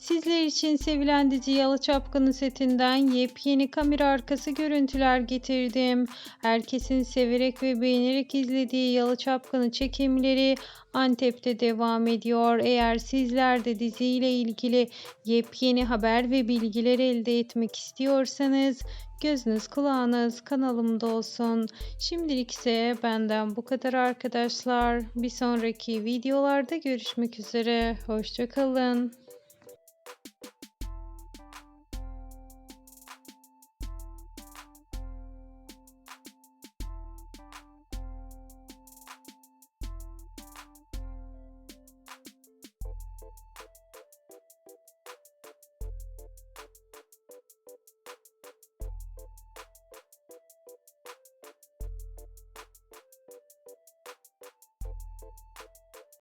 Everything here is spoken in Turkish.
Sizler için sevilen dizi Yalı Çapkını setinden yepyeni kamera arkası görüntüler getirdim. Herkesin severek ve beğenerek izlediği Yalı Çapkını çekimleri Antep'te devam ediyor. Eğer sizler de diziyle ilgili yepyeni haber ve bilgiler elde etmek istiyorsanız gözünüz kulağınız kanalımda olsun. Şimdilik ise benden bu kadar arkadaşlar. Bir sonraki videolarda görüşmek üzere. Hoşçakalın.